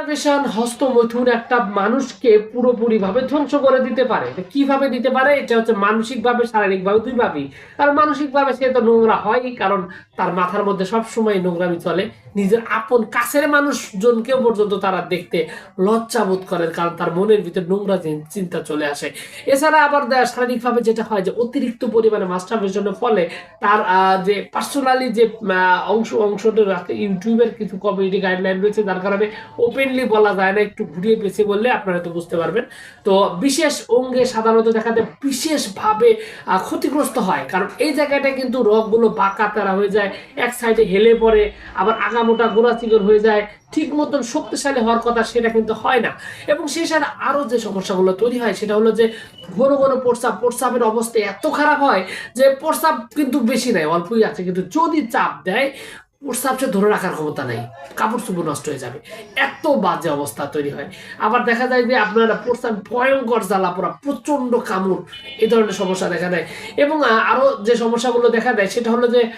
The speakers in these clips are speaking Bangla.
মাস্টারবেশন হস্তমৈথুন একটা মানুষকে পুরোপুরি ভাবে ধ্বংস করে দিতে পারে। কীভাবে দিতে পারে? এটা হচ্ছে মানসিক ভাবে শারীরিক ভাবে। দুই ভাবেই কারণ মানসিক ভাবে সে তো নোংরা হয় কারণ তার মাথার মধ্যে সব সময় নোংরামি চলে। নিজের আপন কাছের মানুষজনকেও পর্যন্ত তারা দেখতে লজ্জা বোধ করেন, কারণ তার মনের ভিতরে নোংরা চিন্তা চলে আসে। এছাড়া আবার শারীরিকভাবে যেটা হয় যে অতিরিক্ত পরিমাণে মাস্টারবেশনের ফলে তার যে পার্সোনালি যে অংশ, অংশটা ইউটিউবের কিছু কমিউনিটি গাইডলাইন রয়েছে, যার কারণে ওপেনলি বলা যায় না, একটু ঘুরিয়ে পেছে বললে আপনারা তো বুঝতে পারবেন। তো বিশেষ অঙ্গে সাধারণত দেখা যায় বিশেষভাবে ক্ষতিগ্রস্ত হয়। কারণ এই জায়গাটা কিন্তু রগগুলো বাঁকা তারা হয়ে যায়, এক সাইডে হেলে পড়ে, আবার আগামোটা গোড়া চিকন হয়ে যায়। ঠিক মতন শক্তিশালী হওয়ার কথা সেটা কিন্তু হয় না। এবং সেই সাথে আরও যে সমস্যাগুলো তৈরি হয়, সেটা হলো যে ঘন ঘন প্রস্রাব, প্রস্রাবের অবস্থা এত খারাপ হয় যে প্রস্রাব কিন্তু বেশি নেয় অল্পই আছে। কিন্তু যদি চাপ দেয় প্রস্রাব সে ধরে রাখার ক্ষমতা নেই। কাপড় চুপড় নষ্ট হয়ে যাবে। এত বাজে অবস্থা তৈরি হয়। আবার দেখা যায় যে আপনারা পড়ছেন, ভয়ঙ্কর জ্বালা পোড়া, প্রচণ্ড কামড়। এই ধরনের সমস্যা দেখা দেয়। এবং আরও আরও যে সমস্যাগুলো দেখা দেয়, সেটা হলো যে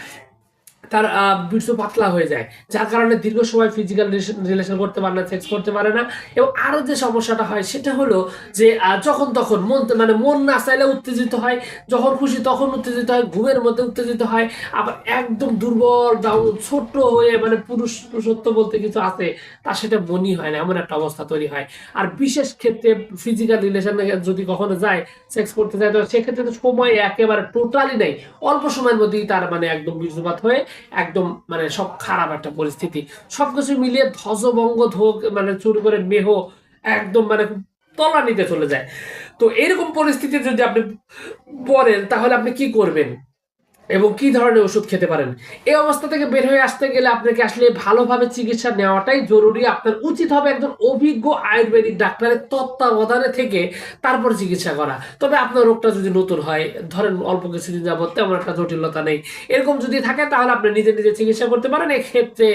তার বীর্য পাতলা হয়ে যায়। যার কারণে দীর্ঘ সময় ফিজিক্যাল রিলেশন করতে পারে না সেক্স করতে পারে না। এবং আরও যে সমস্যাটা হয়, সেটা হলো যে যখন তখন মন মানে মন না চাইলে উত্তেজিত হয়। যখন খুশি তখন উত্তেজিত হয়, ঘুমের মধ্যে উত্তেজিত হয়। আবার একদম দুর্বল ডাউন ছোট্ট হয়ে মানে পুরুষ, পুরুষত্ব বলতে কিছু আছে তা সেটা মনই হয় না, এমন একটা অবস্থা তৈরি হয়। আর বিশেষ ক্ষেত্রে ফিজিক্যাল রিলেশন যদি কখনো যায় সেক্স করতে যায়, তো সেক্ষেত্রে তো সময় একেবারে টোটালি নেই। অল্প সময়ের মধ্যেই তার মানে একদম বীর্যপাত হয়ে একদম মানে সব খারাপ একটা পরিস্থিতি। সবকিছু মিলিয়ে ধ্বজভঙ্গ ধোক মানে চুর করে মেহ একদম মানে তলা নিতে চলে যায়। তো এরকম পরিস্থিতি যদি আপনি পড়েন, তাহলে আপনি কি করবেন? এবং কি ধরনের ওষুধ খেতে পারেন? এই অবস্থা থেকে বের হয়ে আসতে গেলে আপনাকে আসলে ভালোভাবে চিকিৎসা নেওয়াটাই জরুরি। আপনার উচিত হবে একজন অভিজ্ঞ আয়ুর্বেদিক ডাক্তারের তত্ত্বাবধানে থেকে তারপর চিকিৎসা করা। তবে আপনার রোগটা যদি নতুন হয়, ধরেন অল্প কিছুদিন যাবত তেমন একটা জটিলতা নেই। এরকম যদি থাকে, তাহলে আপনি নিজে নিজে চিকিৎসা করতে পারেন। এক্ষেত্রে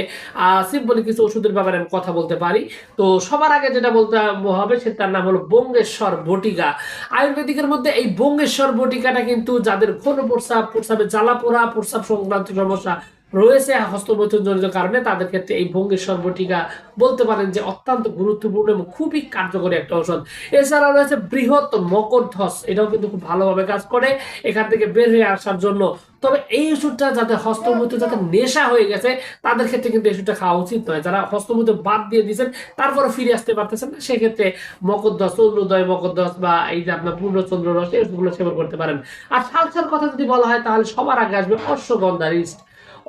সিম্পলি কিছু ওষুধের ব্যাপারে আমি কথা বলতে পারি। তো সবার আগে যেটা বলতে হবে, সে তার নাম হলো বঙ্গেশ্বর বটিকা। আয়ুর্বেদিকের মধ্যে এই বঙ্গেশ্বর বটিকাটা কিন্তু যাদের ঘন প্রস্রাব প্রস্রাবে জ্বালা পোড়া প্রস্রাব সংক্রান্ত সমস্যা রয়েছে হস্তমৈথুন জনিত কারণে তাদের ক্ষেত্রে এই ভঙ্গেশ্বর বটিকা বলতে পারেন যে অত্যন্ত গুরুত্বপূর্ণ এবং খুবই কার্যকরী একটা ঔষধ। এছাড়া রয়েছে বৃহৎ মকরধ্বস এটাও কিন্তু খুব ভালোভাবে কাজ করে এখান থেকে বের হয়ে আসার জন্য। তবে এই ওষুধটা যাদের হস্তমৈথু যাদের নেশা হয়ে গেছে, তাদের ক্ষেত্রে কিন্তু ওষুধটা খাওয়া উচিত নয়। যারা হস্তমৈথু বাদ দিয়ে দিয়েছেন তারপরে ফিরে আসতে পারতেছেন না, সেক্ষেত্রে মকরধ্বস অরুণোদয় মকরধ্বস বা এই যে আপনার পূর্ণচন্দ্র রস ওষুধগুলো সেবন করতে পারেন। আর সালসার কথা যদি বলা হয়, তাহলে সবার আগে আসবে অশ্বগন্ধা রিস্ট।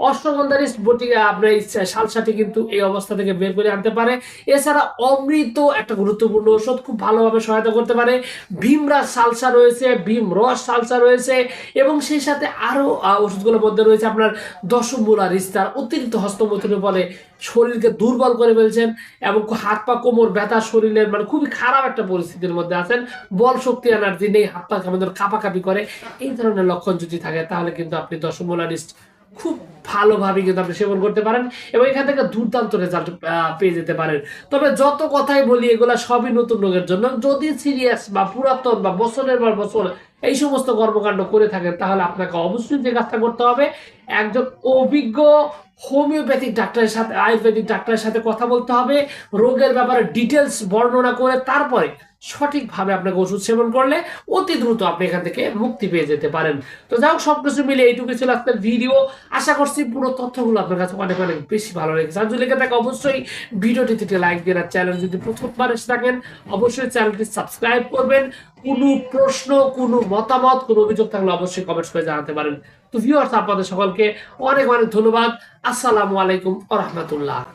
অশ্বগন্ধারিস্ট বটিকা আপনার এই সালসাটি কিন্তু এই অবস্থা থেকে বের করে আনতে পারে। এছাড়া অমৃত একটা গুরুত্বপূর্ণ ওষুধ খুব ভালোভাবে সহায়তা করতে পারে। ভীমরাজ সালসা রয়েছে, ভীম রস সালসা রয়েছে, এবং সেই সাথে আরও ওষুধগুলোর মধ্যে রয়েছে আপনার দশমূলা রিস্তার, অতিরিক্ত হস্তমৈথুনের ফলে শরীরকে দুর্বল করে ফেলছেন এবং হাত পা কোমর ব্যথা শরীরের মানে খুবই খারাপ একটা পরিস্থিতির মধ্যে আছেন। বল শক্তি, এনার্জি নেই, হাত পা আমাদের কাঁপাকাঁপি করে। এই ধরনের লক্ষণ যদি থাকে, তাহলে কিন্তু আপনি দশমূলা রিস্ট খুব ভালোভাবে কিন্তু আপনি সেবন করতে পারেন এবং এখান থেকে দুর্দান্ত রেজাল্ট পেয়ে যেতে পারেন। তবে যত কথাই বলি, এগুলা সবই নতুন রোগের জন্য। যদি সিরিয়াস বা পুরাতন বা বছরের পর বছর এই সমস্ত কর্মকাণ্ড করে থাকেন, তাহলে আপনাকে অবশ্যই যে কাজটা করতে হবে, একজন অভিজ্ঞ হোমিওপ্যাথিক ডাক্তারের সাথে, আয়ুর্বেদিক ডাক্তারের সাথে কথা বলতে হবে, রোগের ব্যাপারে ডিটেলস বর্ণনা করে তারপরে সঠিকভাবে আপনাকে ওষুধ সেবন করলে অতি দ্রুত আপনি এখান থেকে মুক্তি পেয়ে যেতে পারেন। তো যাই হোক, সবকিছু মিলে এইটুকু ছিল আজকের ভিডিও আশা করছি পুরো তথ্যগুলো আপনার কাছে অনেক অনেক বেশি ভালো লেগেছে আর যদি লেগে থাকে অবশ্যই ভিডিওটিতে একটি লাইক দিন আর চ্যানেল যদি প্রথমবার এসে থাকেন, অবশ্যই চ্যানেলটি সাবস্ক্রাইব করবেন। কোনো প্রশ্ন, কোনো মতামত, কোনো অভিযোগ থাকলে অবশ্যই কমেন্টস করে জানাতে পারেন। তো ভিউয়ার্স আপনাদের সকলকে অনেক অনেক ধন্যবাদ। আসসালামু আলাইকুম আ রহমতুল্লাহ।